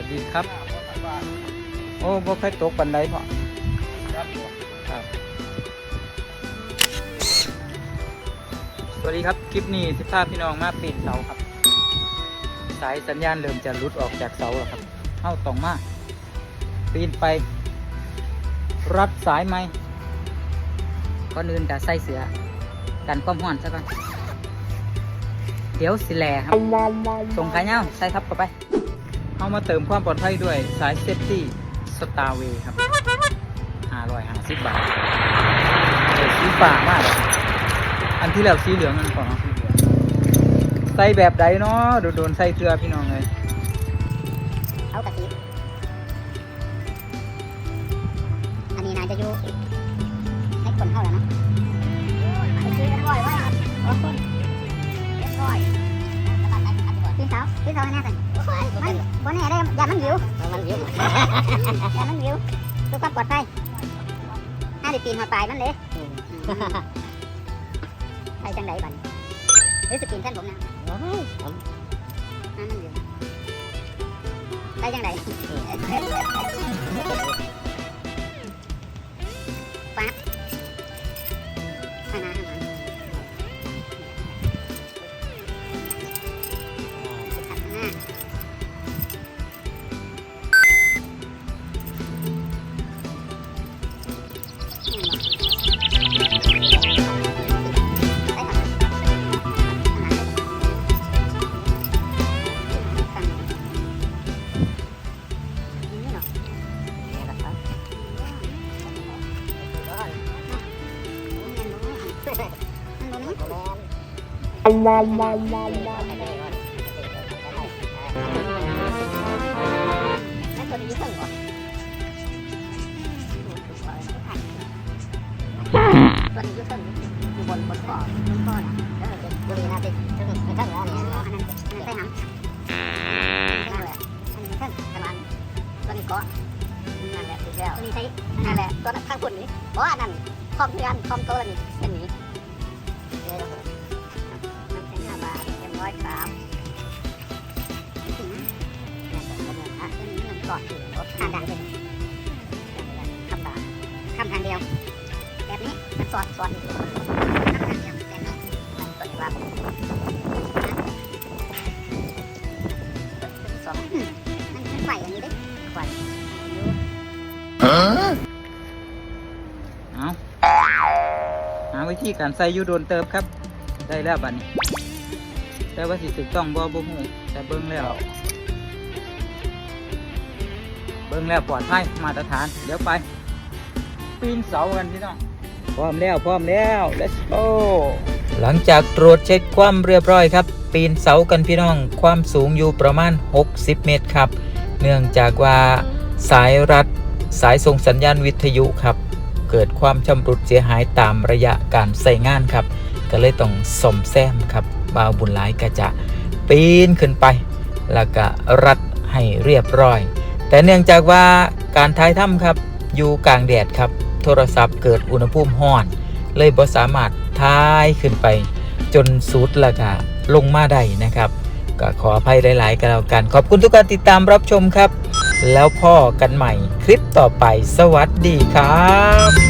วัสดีครับ โอ้บ่ค่อยตกปันไดพ่อครับสวัสดีครับ คลิปนี้สิพาพพี่น้องมาปีนเสาครับ สายสัญญาณเริ่มจะหลุดออกจากเสาแล้วครับเข้าต้องมาปีนไป รัดสายไหมก่อนอื่นกะใส่เสือ กันความร้อนซะก่อนเดี๋ยวสิแลครับส่งขายเงาใส่ทับเข้าไป เอามาเติมความปลอดภัยด้วยสายเซฟตี้สตาร์เวย์ครับ550บาทเออสีฟ้ามากอันที่แล้วสีเหลืองนั่นก่อนเนาะใส่แบบใดเนาะโดนโดนใส่เสื้อพี่น้องเลยเอากะทิอันนี้นายจะอยู่ให้คนเข้าแล้วนะไปซื้อกันบ่อยว่าโอ้คนเรียบร้อยพี่สาวพี่สาวให้แน่สิมัน บนแน่ได้อย่ามันหิวมันหิวอย่ามันหิวดูความปลอดภัยห้าดิปีนหัวปลายมันเลยไปจังไดบันหรือสกินแท่นผมนะห้ามันหิวไปจังได ตัวนี้ใช้นั่นแหละตัวนั้นข้างบนนี้เพราะอันนั้นคอมเพื่อนคอมตัวนี้เป็นนี้าทเรียบร้อยครับนี่สินะเนี่ยตันี้อะตัวนี้มันเกาะอยู่รถข้างดังเลยคำบาคำทางเดียว แบบนี้มันสอดสอดข้างทางเดียวแบบนี้มันตัวว่าสองอืมมันมันไฟอันนี้ด้ไฟอยู่เอาหาวิธีการใส่ยูโดนเติมครับ ได้แล้วบัดนี้ แต่ว่าสิถูกต้องบ่บ่ฮู้แต่เบิ่งแล้ว เบิ่งแล้วปลอดภัยมาตรฐาน เดี๋ยวไป ปีนเสากันพี่น้อง พร้อมแล้วพร้อมแล้ว let's go หลังจากตรวจเช็คความเรียบร้อยครับ ปีนเสากันพี่น้อง ความสูงอยู่ประมาณ 60 เมตรครับ เนื่องจากว่าสายรัดสายส่งสัญญาณวิทยุครับ เกิดความชำรุดเสียหายตามระยะการใส่งานครับ ก็เลยต้องซ่อมแซมครับ บ่าวบุญหลายก็จะปีนขึ้นไป แล้วก็รัดให้เรียบร้อย แต่เนื่องจากว่าการท้ายถ้ำครับอยู่กลางแดดครับ โทรศัพท์เกิดอุณหภูมิห้อน เลยบ่สามารถท้ายขึ้นไป จนสุดแล้วก็ลงมาได้นะครับก็ขออภัยหลาย ๆ กันแล้วกัน ขอบคุณทุกการติดตามรับชมครับ แล้วพ่อกันใหม่คลิปต่อไป สวัสดีครับ